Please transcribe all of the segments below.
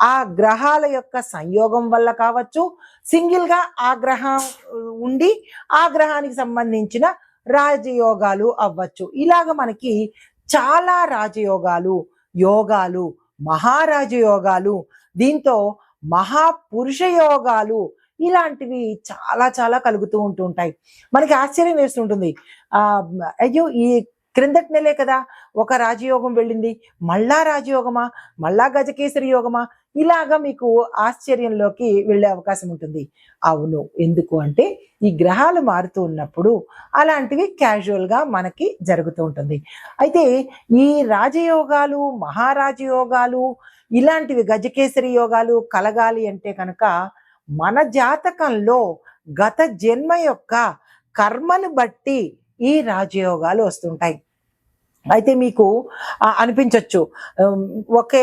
ఆ గ్రహాల యొక్క సంయోగం వల్ల కావచ్చు. సింగిల్గా ఆ గ్రహం ఉండి ఆ గ్రహానికి సంబంధించిన రాజయోగాలు అవ్వచ్చు. ఇలాగ మనకి చాలా రాజయోగాలు యోగాలు మహారాజయోగాలు దీంతో మహాపురుష యోగాలు ఇలాంటివి చాలా చాలా కలుగుతూ ఉంటూ ఉంటాయి. మనకి ఆశ్చర్యం వేస్తుంటుంది. ఆ అయ్యో ఈ క్రిందటి నెలే కదా ఒక రాజయోగం వెళ్ళింది. మళ్ళా రాజయోగమా? మళ్ళా గజకేసరి యోగమా? ఇలాగా మీకు ఆశ్చర్యంలోకి వెళ్ళే అవకాశం ఉంటుంది. అవును. ఎందుకు అంటే ఈ గ్రహాలు మారుతూ ఉన్నప్పుడు అలాంటివి క్యాజువల్గా మనకి జరుగుతూ ఉంటుంది. అయితే ఈ రాజయోగాలు మహారాజయోగాలు ఇలాంటివి గజకేసరి యోగాలు కలగాలి అంటే కనుక మన జాతకంలో గత జన్మ యొక్క కర్మను బట్టి ఈ రాజయోగాలు వస్తుంటాయి. అయితే మీకు అనిపించవచ్చు ఒకే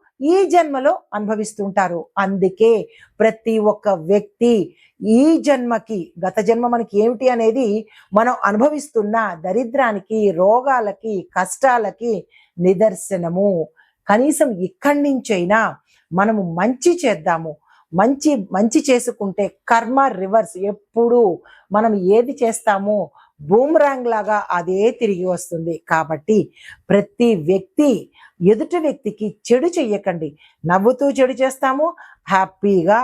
ఈ జన్మలో అనుభవిస్తుంటారు. అందుకే ప్రతి ఒక్క వ్యక్తి ఈ జన్మకి గత జన్మ మనకి ఏమిటి అనేది మనం అనుభవిస్తున్న దరిద్రానికి రోగాలకి కష్టాలకి నిదర్శనము. కనీసం ఇక్కడి నుంచైనా మనము మంచి చేద్దాము. మంచి మంచి చేసుకుంటే కర్మ రివర్స్. ఎప్పుడు మనం ఏది చేస్తామో బూమ్రాంగ్ లాగా అదే తిరిగి వస్తుంది. కాబట్టి ప్రతి వ్యక్తి ఎదుటి వ్యక్తికి చెడు చెయ్యకండి. నవ్వుతూ చెడు చేస్తాము హ్యాపీగా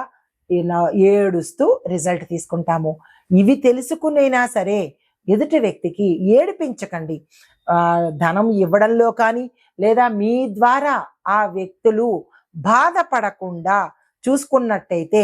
ఏడుస్తూ రిజల్ట్ తీసుకుంటాము. ఇవి తెలుసుకునైనా సరే ఎదుటి వ్యక్తికి ఏడిపించకండి. ధనం ఇవ్వడంలో కానీ లేదా మీ ద్వారా ఆ వ్యక్తులు బాధపడకుండా చూసుకున్నట్టయితే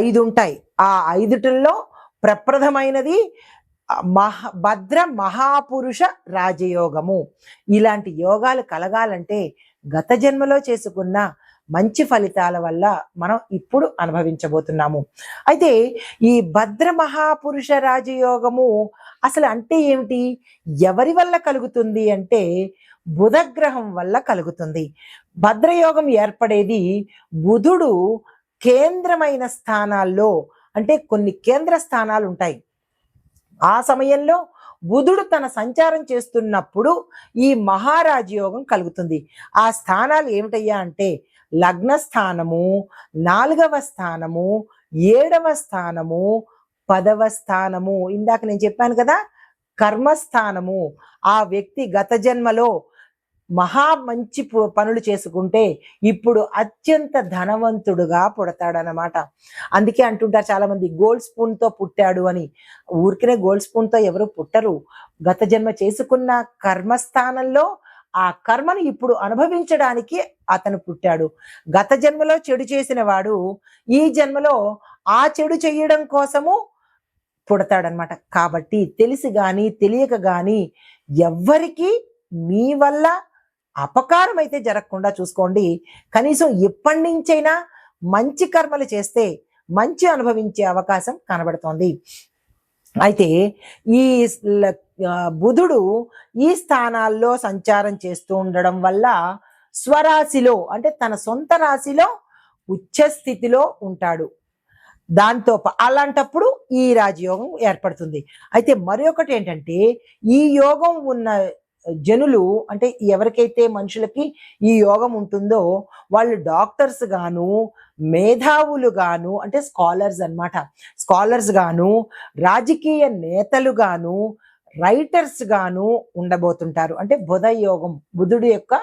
ఐదు ఉంటాయి ఆ ఐదుటిల్లో ప్రప్రథమైనది మహ భద్ర మహాపురుష రాజయోగము. ఇలాంటి యోగాలు కలగాలంటే గత జన్మలో చేసుకున్న మంచి ఫలితాల వల్ల మనం ఇప్పుడు అనుభవించబోతున్నాము. అయితే ఈ భద్ర మహాపురుష రాజయోగము అసలు అంటే ఏమిటి? ఎవరి వల్ల కలుగుతుంది అంటే బుధగ్రహం వల్ల కలుగుతుంది. భద్రయోగం ఏర్పడేది బుధుడు కేంద్రమైన స్థానాల్లో అంటే కొన్ని కేంద్ర స్థానాలు ఉంటాయి. ఆ సమయంలో బుధుడు తన సంచారం చేస్తున్నప్పుడు ఈ మహారాజయోగం కలుగుతుంది. ఆ స్థానాలు ఏమిటయ్యా అంటే లగ్న స్థానము నాలుగవ స్థానము ఏడవ స్థానము పదవ స్థానము. ఇందాక నేను చెప్పాను కదా కర్మస్థానము. ఆ వ్యక్తి గత జన్మలో మహా మంచి పనులు చేసుకుంటే ఇప్పుడు అత్యంత ధనవంతుడుగా పుడతాడనమాట అందుకే అంటుంటారు చాలామంది గోల్డ్ స్పూన్తో పుట్టాడు అని. ఊరికనే గోల్డ్ స్పూన్తో ఎవరు పుట్టరు. గత జన్మ చేసుకున్న కర్మస్థానంలో ఆ కర్మను ఇప్పుడు అనుభవించడానికి అతను పుట్టాడు. గత జన్మలో చెడు చేసిన వాడు ఈ జన్మలో ఆ చెడు చేయడం కోసము పుడతాడనమాట కాబట్టి తెలిసి కానీ తెలియక కానీ ఎవ్వరికి మీ వల్ల అపకారం అయితే జరగకుండా చూసుకోండి. కనీసం ఎప్పటి నుంచైనా మంచి కర్మలు చేస్తే మంచి అనుభవించే అవకాశం కనబడుతోంది. అయితే ఈ బుధుడు ఈ స్థానాల్లో సంచారం చేస్తూ ఉండడం వల్ల స్వరాశిలో అంటే తన సొంత రాశిలో ఉచ్చస్థితిలో ఉంటాడు. దాంతో అలాంటప్పుడు ఈ రాజయోగం ఏర్పడుతుంది. అయితే మరొకటి ఏంటంటే ఈ యోగం ఉన్న జనులు అంటే ఎవరికైతే మనుషులకి ఈ యోగం ఉంటుందో వాళ్ళు డాక్టర్స్ గాను మేధావులు గాను అంటే స్కాలర్స్ అన్నమాట. స్కాలర్స్ గాను రాజకీయ నేతలు గాను రైటర్స్ గాను ఉండబోతుంటారు. అంటే బుధ యోగం బుధుడు యొక్క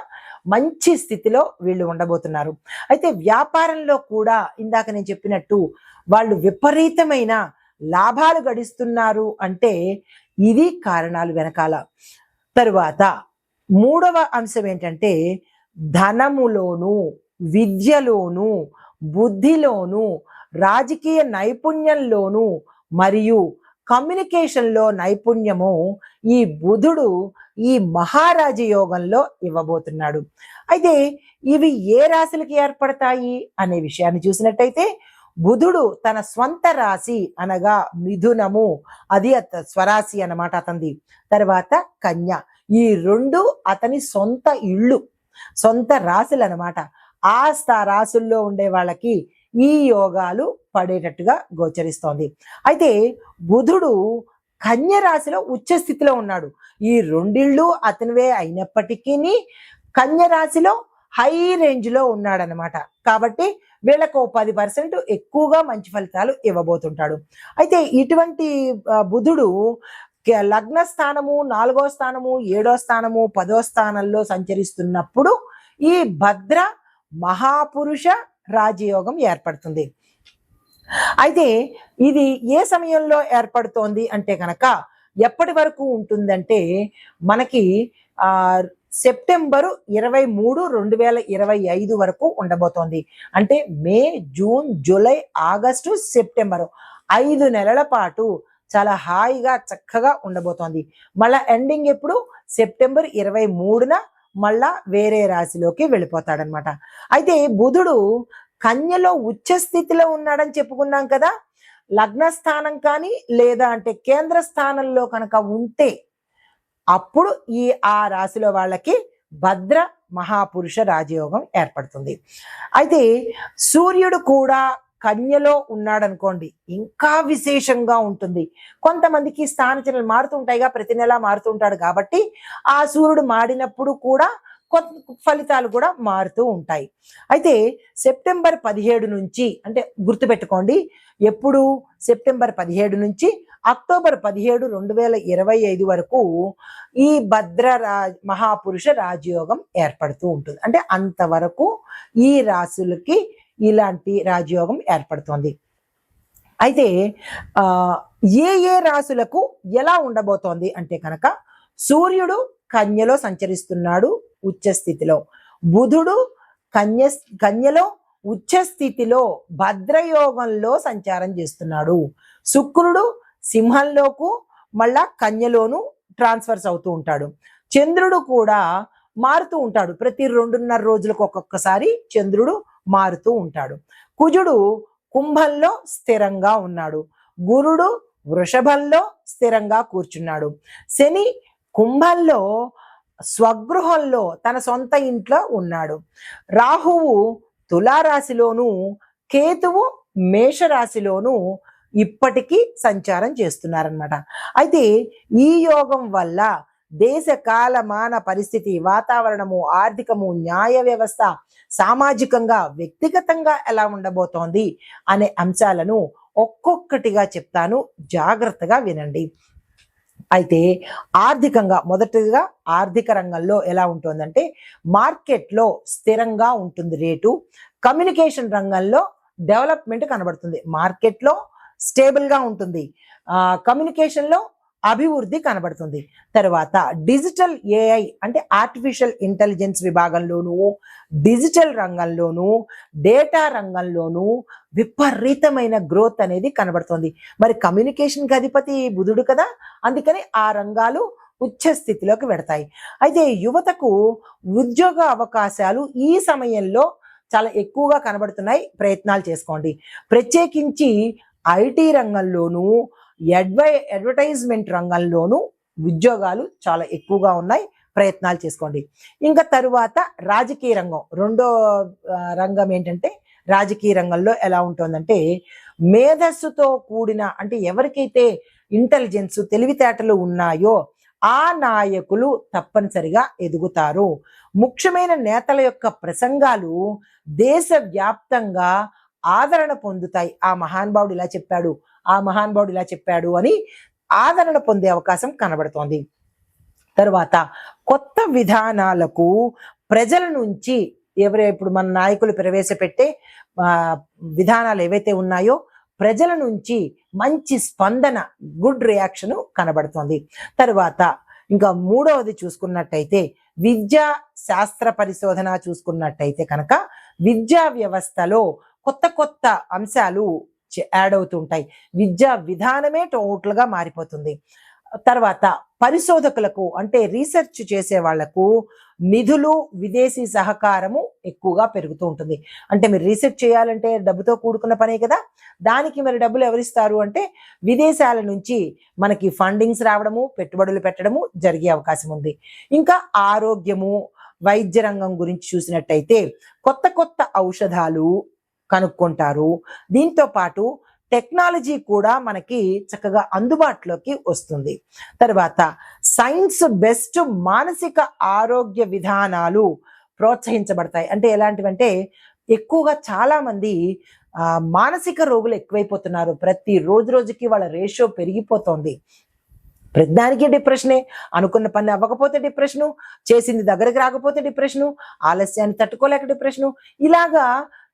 మంచి స్థితిలో వీళ్ళు ఉండబోతున్నారు. అయితే వ్యాపారంలో కూడా ఇందాక నేను చెప్పినట్టు వాళ్ళు విపరీతమైన లాభాలు గడిస్తున్నారు అంటే ఇది కారణాలు వెనకాల. తరువాత మూడవ అంశం ఏంటంటే ధనములోను విద్యలోను బుద్ధిలోను రాజకీయ నైపుణ్యంలోను మరియు కమ్యూనికేషన్లో నైపుణ్యము ఈ బుధుడు ఈ మహారాజ యోగంలో ఇవ్వబోతున్నాడు. అయితే ఇవి ఏ రాశులకి ఏర్పడతాయి అనే విషయాన్ని చూసినట్టయితే బుధుడు తన స్వంత రాశి అనగా మిథునము. అది అత స్వరాశి అనమాట అతనిది తర్వాత కన్య. ఈ రెండు అతని సొంత ఇళ్ళు సొంత రాశులు అనమాట ఆ స్థా రాశుల్లో ఉండే వాళ్ళకి ఈ యోగాలు పడేటట్టుగా గోచరిస్తోంది. అయితే బుధుడు కన్య రాశిలో ఉచ్చ స్థితిలో ఉన్నాడు. ఈ రెండిళ్ళు అతనివే అయినప్పటికీ కన్య రాశిలో హై రేంజ్లో ఉన్నాడనమాట కాబట్టి వీళ్ళకు పది పర్సెంట్ ఎక్కువగా మంచి ఫలితాలు ఇవ్వబోతుంటాడు. అయితే ఇటువంటి బుధుడు లగ్న స్థానము నాలుగో స్థానము ఏడో స్థానము పదో స్థానంలో సంచరిస్తున్నప్పుడు ఈ భద్ర మహాపురుష రాజయోగం ఏర్పడుతుంది. అయితే ఇది ఏ సమయంలో ఏర్పడుతోంది అంటే కనుక ఎప్పటి వరకు ఉంటుందంటే మనకి ఆ సెప్టెంబరు ఇరవై మూడు రెండు వేల ఇరవై ఐదు వరకు ఉండబోతోంది. అంటే May June July August September ఐదు నెలల పాటు చాలా హాయిగా చక్కగా ఉండబోతోంది. మళ్ళా ఎండింగ్ ఎప్పుడు? సెప్టెంబర్ ఇరవై మూడున మళ్ళా వేరే రాశిలోకి వెళ్ళిపోతాడనమాట. అయితే బుధుడు కన్యలో ఉచ్చ స్థితిలో ఉన్నాడని చెప్పుకున్నాం కదా. లగ్న స్థానం కానీ లేదా అంటే కేంద్ర స్థానంలో కనుక ఉంటే అప్పుడు ఈ ఆ రాశిలో వాళ్ళకి భద్ర మహాపురుష రాజయోగం ఏర్పడుతుంది. అయితే సూర్యుడు కూడా కన్యలో ఉన్నాడనుకోండి ఇంకా విశేషంగా ఉంటుంది. కొంతమందికి స్థానచనలు మారుతుంటాయిగా ప్రతి నెల మారుతుంటాడు కాబట్టి ఆ సూర్యుడు మాడినప్పుడు కూడా కొత్త ఫలితాలు కూడా మారుతూ ఉంటాయి. అయితే సెప్టెంబర్ పదిహేడు నుంచి అంటే గుర్తుపెట్టుకోండి ఎప్పుడు సెప్టెంబర్ పదిహేడు నుంచి అక్టోబర్ పదిహేడు రెండు వేల ఇరవై ఐదు వరకు ఈ భద్ర రా మహాపురుష రాజయోగం ఏర్పడుతూ ఉంటుంది. అంటే అంతవరకు ఈ రాశులకి ఇలాంటి రాజయోగం ఏర్పడుతోంది. అయితే ఏ ఏ రాశులకు ఎలా ఉండబోతోంది అంటే కనుక సూర్యుడు కన్యలో సంచరిస్తున్నాడు ఉచ్చస్థితిలో. బుధుడు కన్య కన్యలో ఉచ్చస్థితిలో భద్రయోగంలో సంచారం చేస్తున్నాడు. శుక్రుడు సింహంలోకు మళ్ళా కన్యలోను ట్రాన్స్ఫర్స్ అవుతూ ఉంటాడు. చంద్రుడు కూడా మారుతూ ఉంటాడు. ప్రతి రెండున్నర రోజులకు ఒక్కొక్కసారి చంద్రుడు మారుతూ ఉంటాడు. కుజుడు కుంభంలో స్థిరంగా ఉన్నాడు. గురుడు వృషభంలో స్థిరంగా కూర్చున్నాడు. శని కుంభంలో స్వగృహంలో తన సొంత ఇంట్లో ఉన్నాడు. రాహువు తులారాశిలోను కేతువు మేషరాశిలోను ఇప్పటికీ సంచారం చేస్తున్నారనమాట అయితే ఈ యోగం వల్ల దేశ కాలమాన పరిస్థితి వాతావరణము ఆర్థికము న్యాయ వ్యవస్థ సామాజికంగా వ్యక్తిగతంగా ఎలా ఉండబోతోంది అనే అంశాలను ఒక్కొక్కటిగా చెప్తాను. జాగ్రత్తగా వినండి. అయితే ఆర్థికంగా మొదటిగా ఆర్థిక రంగంలో ఎలా ఉంటుందంటే మార్కెట్లో స్థిరంగా ఉంటుంది రేటు కమ్యూనికేషన్ రంగంలో డెవలప్మెంట్ కనబడుతుంది. మార్కెట్లో స్టేబుల్గా ఉంటుంది. కమ్యూనికేషన్లో అభివృద్ధి కనబడుతుంది. తర్వాత డిజిటల్ ఏఐ అంటే ఆర్టిఫిషియల్ ఇంటెలిజెన్స్ విభాగంలోనూ డిజిటల్ రంగంలోనూ డేటా రంగంలోనూ విపరీతమైన గ్రోత్ అనేది కనబడుతుంది. మరి కమ్యూనికేషన్కి అధిపతి బుధుడు కదా అందుకని ఆ రంగాలు ఉచ్చ స్థితిలోకి పెడతాయి అయితే యువతకు ఉద్యోగ అవకాశాలు ఈ సమయంలో చాలా ఎక్కువగా కనబడుతున్నాయి. ప్రయత్నాలు చేసుకోండి. ప్రత్యేకించి ఐటీ రంగంలోనూ అడ్వై అడ్వర్టైజ్మెంట్ రంగంలోనూ ఉద్యోగాలు చాలా ఎక్కువగా ఉన్నాయి. ప్రయత్నాలు చేసుకోండి. ఇంకా తరువాత రాజకీయ రంగం. రెండో రంగం ఏంటంటే రాజకీయ రంగంలో ఎలా ఉంటుందంటే మేధస్సుతో కూడిన అంటే ఎవరికైతే ఇంటెలిజెన్స్ తెలివితేటలు ఉన్నాయో ఆ నాయకులు తప్పనిసరిగా ఎదుగుతారు. ముఖ్యమైన నేతల యొక్క ప్రసంగాలు దేశవ్యాప్తంగా ఆదరణ పొందుతాయి. ఆ మహానుభావుడు ఇలా చెప్పాడు. ఆ మహానుభావుడు ఇలా చెప్పాడు అని ఆదరణ పొందే అవకాశం కనబడుతోంది. తరువాత కొత్త విధానాలకు ప్రజల నుంచి ఎవరు ఇప్పుడు మన నాయకులు ప్రవేశపెట్టే విధానాలు ఏవైతే ఉన్నాయో ప్రజల నుంచి మంచి స్పందన గుడ్ రియాక్షన్ కనబడుతోంది. తరువాత ఇంకా మూడవది చూసుకున్నట్టయితే విద్యా శాస్త్ర పరిశోధన చూసుకున్నట్టయితే కనుక విద్యా వ్యవస్థలో కొత్త కొత్త అంశాలు యాడ్ యాడ్ అవుతుంటాయి. విద్యా విధానమే టోటల్గా మారిపోతుంది. తర్వాత పరిశోధకులకు అంటే రీసెర్చ్ చేసే వాళ్ళకు నిధులు విదేశీ సహకారము ఎక్కువగా పెరుగుతూ ఉంటుంది. అంటే మీరు రీసెర్చ్ చేయాలంటే డబ్బుతో కూడుకున్న పనే కదా. దానికి మరి డబ్బులు ఎవరిస్తారు అంటే విదేశాల నుంచి మనకి ఫండింగ్స్ రావడము పెట్టుబడులు పెట్టడము జరిగే అవకాశం ఉంది. ఇంకా ఆరోగ్యము వైద్య రంగం గురించి చూసినట్టయితే కొత్త కొత్త ఔషధాలు కనుక్కుంటారు. దీంతో పాటు టెక్నాలజీ కూడా మనకి చక్కగా అందుబాటులోకి వస్తుంది. తర్వాత సైన్స్ బెస్ట్ మానసిక ఆరోగ్య విధానాలు ప్రోత్సహించబడతాయి. అంటే ఎలాంటివంటే ఎక్కువగా చాలామంది మానసిక రోగులు ఎక్కువైపోతున్నారు. ప్రతి రోజు రోజుకి వాళ్ళ రేషియో పెరిగిపోతోంది. ప్రతిదానికి డిప్రెషనే. అనుకున్న పని అవ్వకపోతే డిప్రెషను. చేసింది దగ్గరికి రాకపోతే డిప్రెషను. ఆలస్యాన్ని తట్టుకోలేక డిప్రెషను. ఇలాగా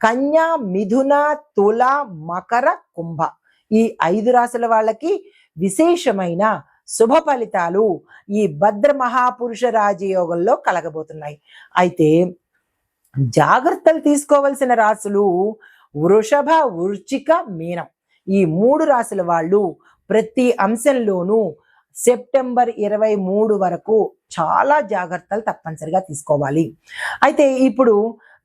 కన్యా మిథున తుల మకర కుంభ. ఈ ఐదు రాశుల వాళ్ళకి విశేషమైన శుభ ఫలితాలు ఈ భద్ర మహాపురుష రాజయోగంలో కలగబోతున్నాయి. అయితే జాగ్రత్తలు తీసుకోవలసిన రాశులు వృషభ వృచ్చిక మీనం. ఈ మూడు రాశుల వాళ్ళు ప్రతి అంశంలోనూ సెప్టెంబర్ ఇరవై మూడు వరకు చాలా జాగ్రత్తలు తప్పనిసరిగా తీసుకోవాలి. అయితే ఇప్పుడు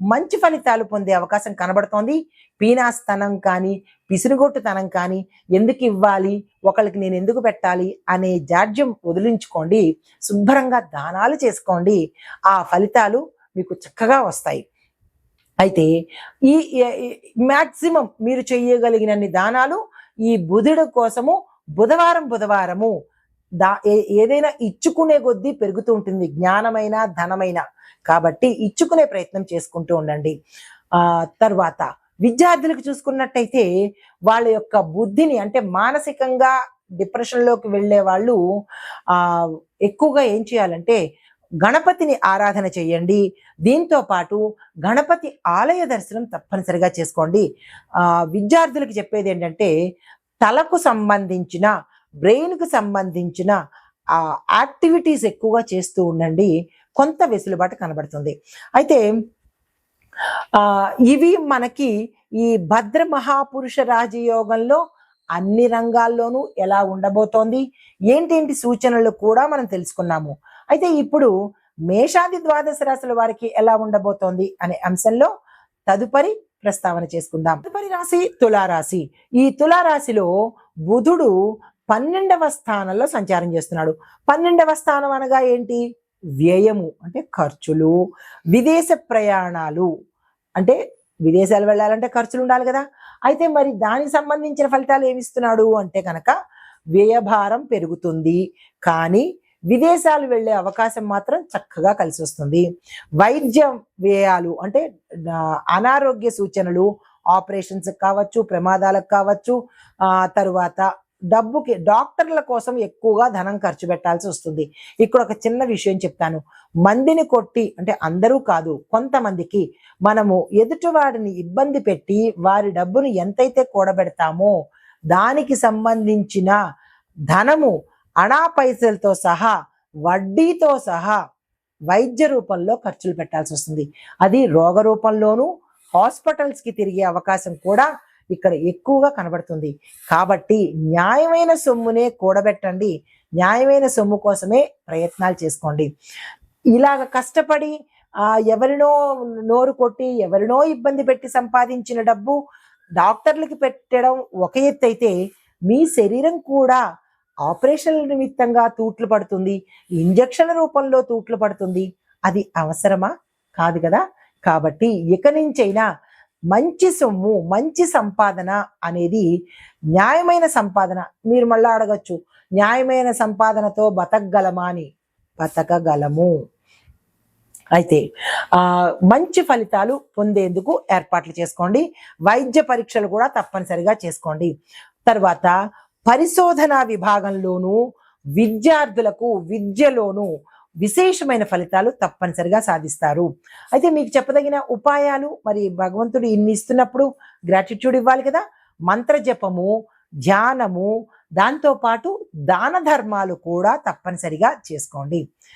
మంచి ఫలితాలు పొందే అవకాశం కనబడుతోంది. పీనాస్తనం కానీ పిసిరుగొట్టుతనం కానీ ఎందుకు ఇవ్వాలి ఒకళ్ళకి నేను ఎందుకు పెట్టాలి అనే జాడ్యం వదిలించుకోండి. శుభ్రంగా దానాలు చేసుకోండి. ఆ ఫలితాలు మీకు చక్కగా వస్తాయి. అయితే ఈ మ్యాక్సిమం మీరు చేయగలిగినన్ని దానాలు ఈ బుధుడు కోసము బుధవారం బుధవారము దా ఏ- ఏదైనా ఇచ్చుకునే కొద్దీ పెరుగుతూ ఉంటుంది. జ్ఞానమైన ధనమైన. కాబట్టి ఇచ్చుకునే ప్రయత్నం చేసుకుంటూ ఉండండి. ఆ తర్వాత విద్యార్థులకు చూసుకున్నట్టయితే వాళ్ళ యొక్క బుద్ధిని అంటే మానసికంగా డిప్రెషన్లోకి వెళ్ళే వాళ్ళు ఆ ఎక్కువగా ఏం చేయాలంటే గణపతిని ఆరాధన చేయండి. దీంతో పాటు గణపతి ఆలయ దర్శనం తప్పనిసరిగా చేసుకోండి. ఆ, విద్యార్థులకు చెప్పేది ఏంటంటే తలకు సంబంధించిన బ్రెయిన్కు సంబంధించిన యాక్టివిటీస్ ఎక్కువగా చేస్తూ ఉండండి. కొంత వెసులుబాటు కనబడుతుంది. అయితే ఇవి మనకి ఈ భద్ర మహాపురుష రాజయోగంలో అన్ని రంగాల్లోనూ ఎలా ఉండబోతోంది? ఏంటేంటి సూచనలు కూడా మనం తెలుసుకున్నాము. అయితే ఇప్పుడు మేషాది ద్వాదశ రాశుల వారికి ఎలా ఉండబోతోంది అనే అంశంలో తదుపరి ప్రస్తావన చేసుకుందాం. తదుపరి రాశి తులారాశి. ఈ తులారాశిలో బుధుడు పన్నెండవ స్థానంలో సంచారం చేస్తున్నాడు. పన్నెండవ స్థానం అనగా ఏంటి? వ్యయము అంటే ఖర్చులు విదేశ ప్రయాణాలు. అంటే విదేశాలు వెళ్ళాలంటే ఖర్చులు ఉండాలి కదా. అయితే మరి దానికి సంబంధించిన ఫలితాలు ఏమిస్తున్నాడు అంటే కనుక వ్యయభారం పెరుగుతుంది. కానీ విదేశాలు వెళ్ళే అవకాశం మాత్రం చక్కగా కలిసి వస్తుంది. వైద్య వ్యయాలు అంటే అనారోగ్య సూచనలు ఆపరేషన్స్ కావచ్చు ప్రమాదాలకు కావచ్చు తరువాత డబ్బుకి డాక్టర్ల కోసం ఎక్కువగా ధనం ఖర్చు పెట్టాల్సి వస్తుంది. ఇక్కడ ఒక చిన్న విషయం చెప్తాను. మందిని కొట్టి అంటే అందరూ కాదు కొంతమందికి మనము ఎదుటివాడిని ఇబ్బంది పెట్టి వారి డబ్బును ఎంతైతే కూడబెడతామో దానికి సంబంధించిన ధనము అనా పైసలతో సహా వడ్డీతో సహా వైద్య రూపంలో ఖర్చులు పెట్టాల్సి వస్తుంది. అది రోగ రూపంలోనూ హాస్పిటల్స్కి తిరిగే అవకాశం కూడా ఇక్కడ ఎక్కువగా కనబడుతుంది. కాబట్టి న్యాయమైన సొమ్మునే కూడబెట్టండి. న్యాయమైన సొమ్ము కోసమే ప్రయత్నాలు చేసుకోండి. ఇలాగ కష్టపడి ఆ ఎవరినో నోరు కొట్టి ఎవరినో ఇబ్బంది పెట్టి సంపాదించిన డబ్బు డాక్టర్లకి పెట్టడం ఒక ఎత్తు అయితే మీ శరీరం కూడా ఆపరేషన్ల నిమిత్తంగా తూట్లు పడుతుంది. ఇంజక్షన్ల రూపంలో తూట్లు పడుతుంది. అది అవసరమా? కాదు కదా. కాబట్టి ఇక నుంచైనా మంచి సొమ్ము మంచి సంపాదన అనేది న్యాయమైన సంపాదన. మీరు మళ్ళా అడగచ్చు న్యాయమైన సంపాదనతో బతకగలమా అని. బతకగలము. అయితే ఆ మంచి ఫలితాలు పొందేందుకు ఏర్పాట్లు చేసుకోండి. వైద్య పరీక్షలు కూడా తప్పనిసరిగా చేసుకోండి. తర్వాత పరిశోధన విభాగంలోనూ విద్యార్థులకు విద్యలోనూ విశేషమైన ఫలితాలు తప్పనిసరిగా సాధిస్తారు. అయితే మీకు చెప్పదగిన ఉపాయాలు మరి భగవంతుడు ఇన్ని ఇస్తున్నప్పుడు గ్రాటిట్యూడ్ ఇవ్వాలి కదా? మంత్ర జపము ధ్యానము దాంతో పాటు దాన ధర్మాలు కూడా తప్పనిసరిగా చేసుకోండి.